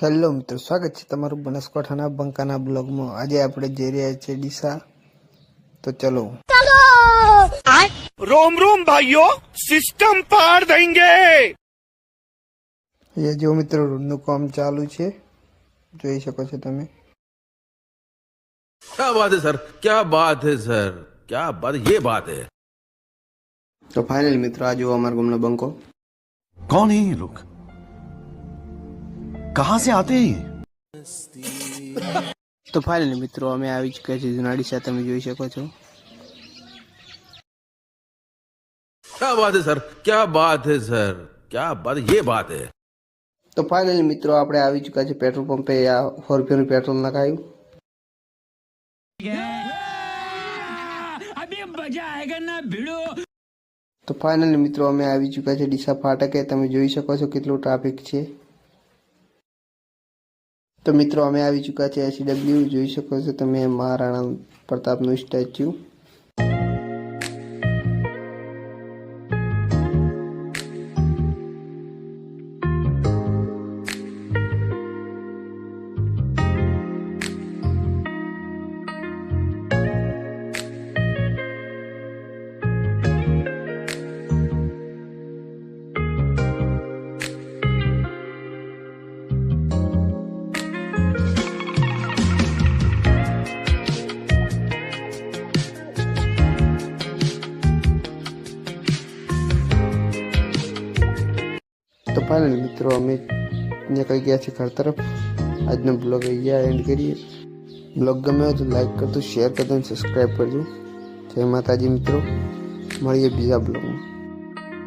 Hello મિત્રો સ્વાગત છે તમારું બનાસકાંઠાના બંકાના બ્લોગમાં. આજે આપણે જઈ રહ્યા છીએ ડીસા. તો ચલો. રોમ રોમ ભાઈઓ સિસ્ટમ પાર દેંગે એ જો મિત્રો રોડનું કામ ચાલુ છે. જોઈ શકો છો તમે. ક્યા બાત હે સર? ક્યા બાત હે સર? ક્યા બાત યે બાત હે. તો ફાઇનલ મિત્રો આ જો અમારા ગામનો બંકો. કોણ હે कहां से आते हैं ये તો ફાઇનલ મિત્રો અમે આવી ચૂક્યા છીએ જૂના ડીસા તમે જોઈ શકો છો क्या बात है सर क्या बात है सर क्या बात ये बात है તો ફાઇનલ મિત્રો આપણે આવી ચૂક્યા છે પેટ્રોલ પંપે આ સો રૂપિયાનું પેટ્રોલ નખાયું તો ફાઇનલ મિત્રો અમે આવી ચૂક્યા છે ડીસા ફાટકે તમે જોઈ શકો છો કેટલું ટ્રાફિક છે તો મિત્રો અમે આવી ચૂક્યા છે એસડબલ્યુ જોઈ શકો છો તમે મહારાણા પ્રતાપનું સ્ટેચ્યુ. તો ફાઇનલ મિત્રો, અમે કહી ગયા છીએ ઘર તરફ. આજનો બ્લોગ અહીંયા એન્ડ કરીએ. બ્લોગ ગમે હોય તો લાઈક કરજો શેર કરજો અને સબસ્ક્રાઈબ કરજો. જય માતાજી મિત્રો. મળીએ બીજા બ્લોગમાં.